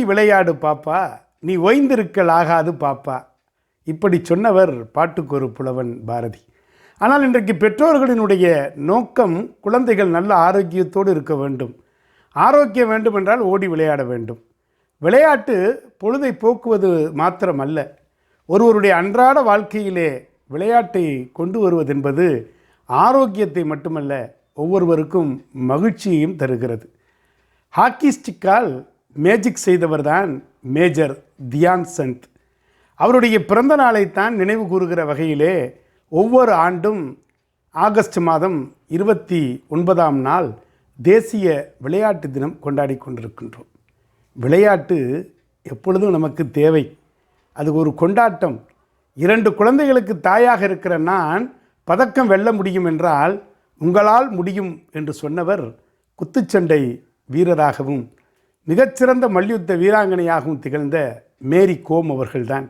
ஓடி விளையாடு பாப்பா? நீ ஓய்ந்திருக்கல் ஆகாது பாப்பா. இப்படி சொன்னவர் பாட்டுக்கு ஒரு புலவன் பாரதி. ஆனால் இன்றைக்கு பெற்றோர்களினுடைய நோக்கம் குழந்தைகள் நல்ல ஆரோக்கியத்தோடு இருக்க வேண்டும். ஆரோக்கியம் வேண்டும் என்றால் ஓடி விளையாட வேண்டும். விளையாட்டு பொழுதை போக்குவது மாத்திரமல்ல. ஒருவருடைய அன்றாட வாழ்க்கையிலே விளையாட்டை கொண்டு வருவதென்பது ஆரோக்கியத்தை மட்டுமல்ல ஒவ்வொருவருக்கும் மகிழ்ச்சியையும் தருகிறது. ஹாக்கி ஸ்டிக்கால் மேஜிக் செய்தவர் தான் மேஜர் தியான் சந்த். அவருடைய பிறந்த நாளைத்தான் நினைவு கூறுகிற வகையிலே ஒவ்வொரு ஆண்டும் ஆகஸ்ட் மாதம் இருபத்தி ஒன்பதாம் நாள் தேசிய விளையாட்டு தினம் கொண்டாடி கொண்டிருக்கின்றோம். விளையாட்டு எப்பொழுதும் நமக்கு தேவை. அது ஒரு கொண்டாட்டம். இரண்டு குழந்தைகளுக்கு தாயாக இருக்கிற நான் பதக்கம் வெல்ல முடியும் என்றால் உங்களால் முடியும் என்று சொன்னவர் குத்துச்சண்டை வீரராகவும் மிகச்சிறந்த மல்யுத்த வீராங்கனையாகவும் திகழ்ந்த மேரி கோம் அவர்கள்தான்.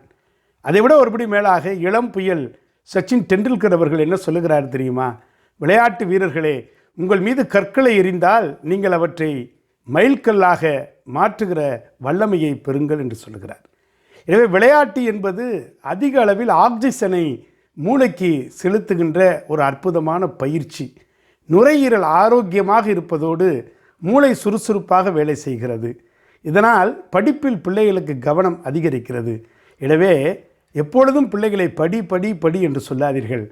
அதைவிட ஒருபடி மேலாக இளம் புயல் சச்சின் டெண்டுல்கர் அவர்கள் என்ன சொல்லுகிறார் தெரியுமா? விளையாட்டு வீரர்களே உங்கள் மீது கற்களை எறிந்தால் நீங்கள் அவற்றை மைல்கல்லாக மாற்றுகிற வல்லமையை பெறுங்கள் என்று சொல்லுகிறார். எனவே விளையாட்டு என்பது அதிக அளவில் ஆக்சிஜனை மூளைக்கு செலுத்துகின்ற ஒரு அற்புதமான பயிற்சி. நுரையீரல் ஆரோக்கியமாக இருப்பதோடு மூளை சுறுசுறுப்பாக வேலை செய்கிறது. இதனால் படிப்பில் பிள்ளைகளுக்கு கவனம் அதிகரிக்கிறது. எனவே எப்பொழுதும் பிள்ளைகளை படி படி படி என்று சொல்லாதீர்கள்.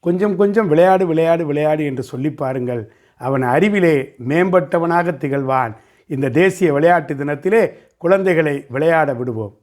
கொஞ்சம் கொஞ்சம் விளையாடு விளையாடு விளையாடு என்று சொல்லி பாருங்கள். அவன் அறிவிலே மேம்பட்டவனாக திகழ்வான். இந்த தேசிய விளையாட்டு தினத்திலே குழந்தைகளை விளையாட விடுவோம்.